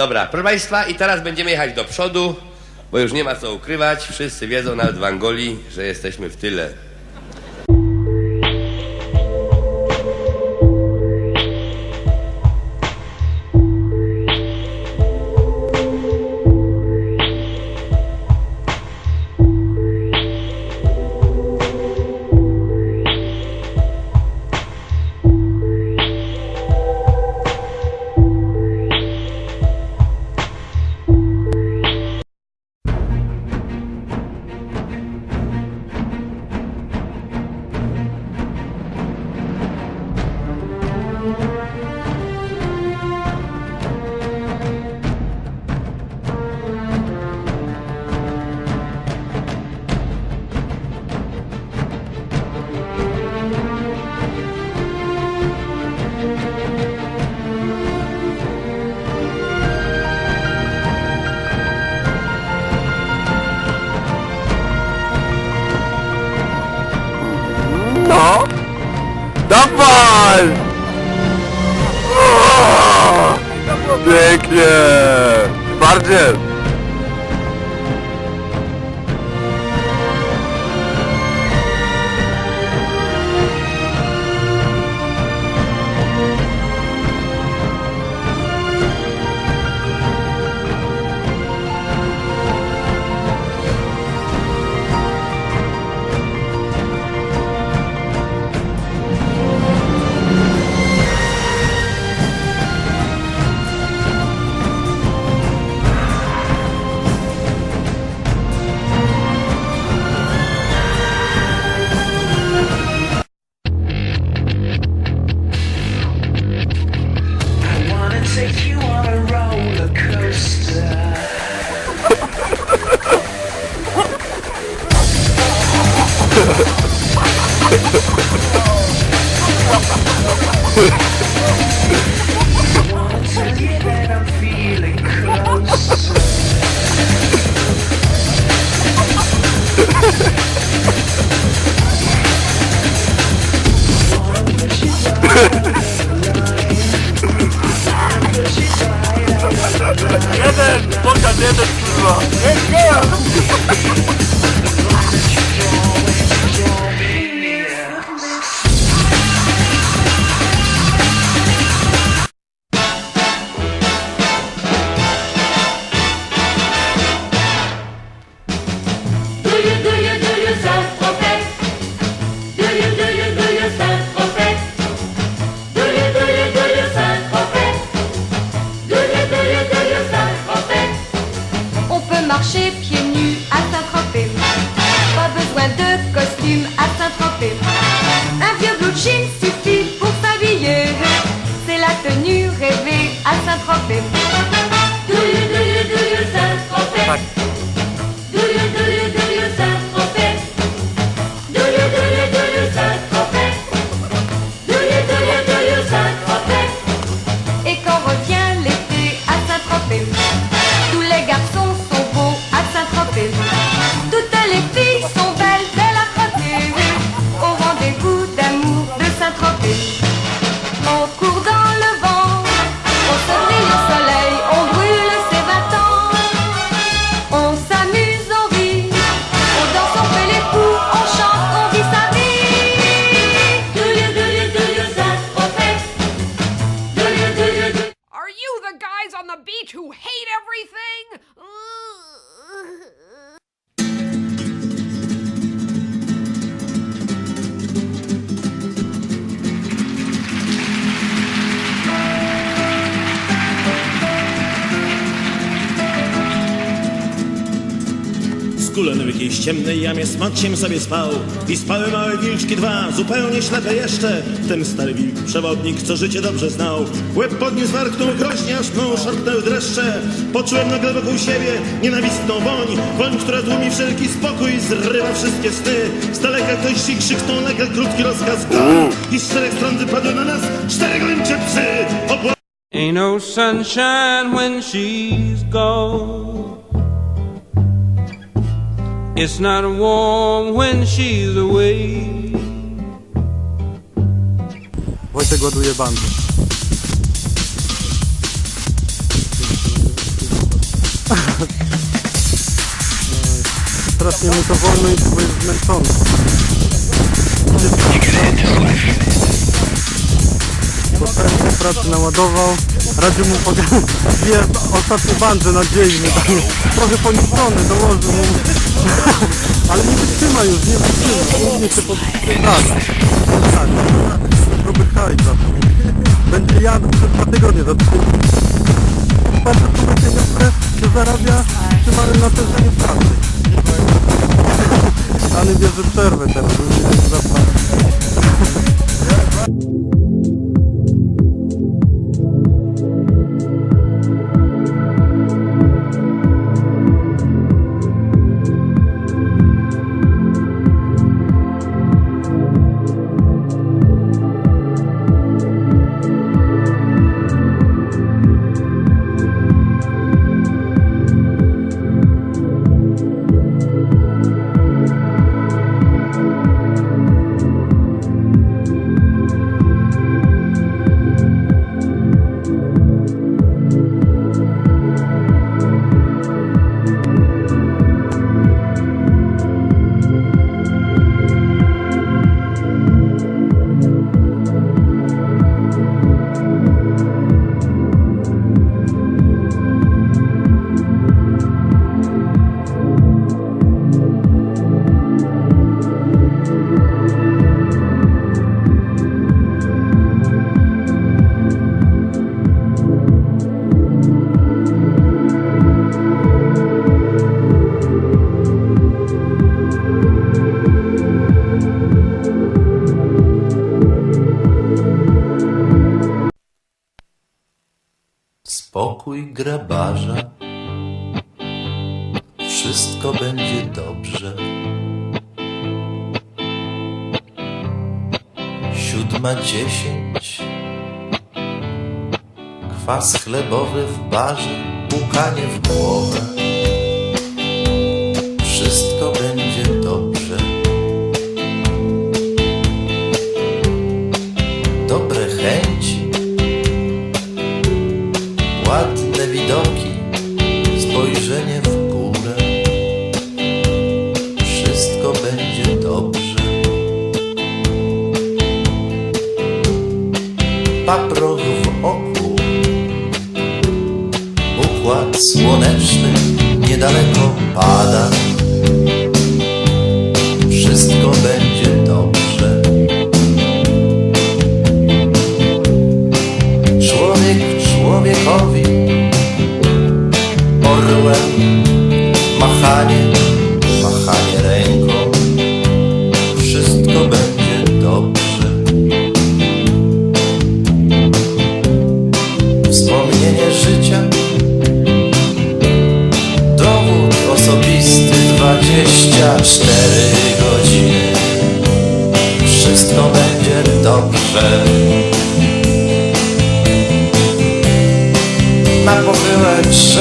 Dobra, proszę Państwa, i teraz będziemy jechać do przodu, bo już nie ma co ukrywać. Wszyscy wiedzą, nawet w Angolii, że jesteśmy w tyle. Hayır. Bekle. Barcı. Jeden! Pokaż jeden, kurwa! Do à Saint-Tropez. On the beach who hate everything? Skulony w jakiejś ciemnej jamie smakiem sobie spał. I spały małe wilczki dwa, zupełnie ślepe jeszcze. Ten stary wilk, przewodnik, co życie dobrze znał. Łeb podniósł warknął groźnie, aż mną szarpnęły dreszcze. Poczułem nagle wokół siebie nienawistną woń. Woń, która tłumi wszelki spokój zrywa wszystkie sny. Z daleka ktoś ci krzyknął nagle krótki rozkaz Gon! I z czterech stron wypadły na nas cztery gołębie psy. Obła- Ain't no sunshine when she's gone. It's not warm when she's away. Wojtek ładuje bandę. Strasznie mu to wolno i chyba jest zmęczony. Pełnej pracy naładował. Radził mu pogadać. Dwie ostatnie bandy nadziei mu tam trochę poniszczony, dołożył mu. Nie wytrzyma już, nie wytrzyma. Umie się pod... Tak, tak. Gruby haj za to. Będzie jadł przez dwa tygodnie za trzy. Bardzo dużo pieniądze się zarabia przy małym natężeniu pracy. Ale bierze przerwę teraz, żeby nie zapłacić. Spokój grabarza, wszystko będzie dobrze. Siódma dziesięć, kwas chlebowy w barze, pukanie w głowę. Ładne widoki, spojrzenie w górę. Wszystko będzie dobrze. Paproch w oku, układ słoneczny niedaleko pada. Wszystko będzie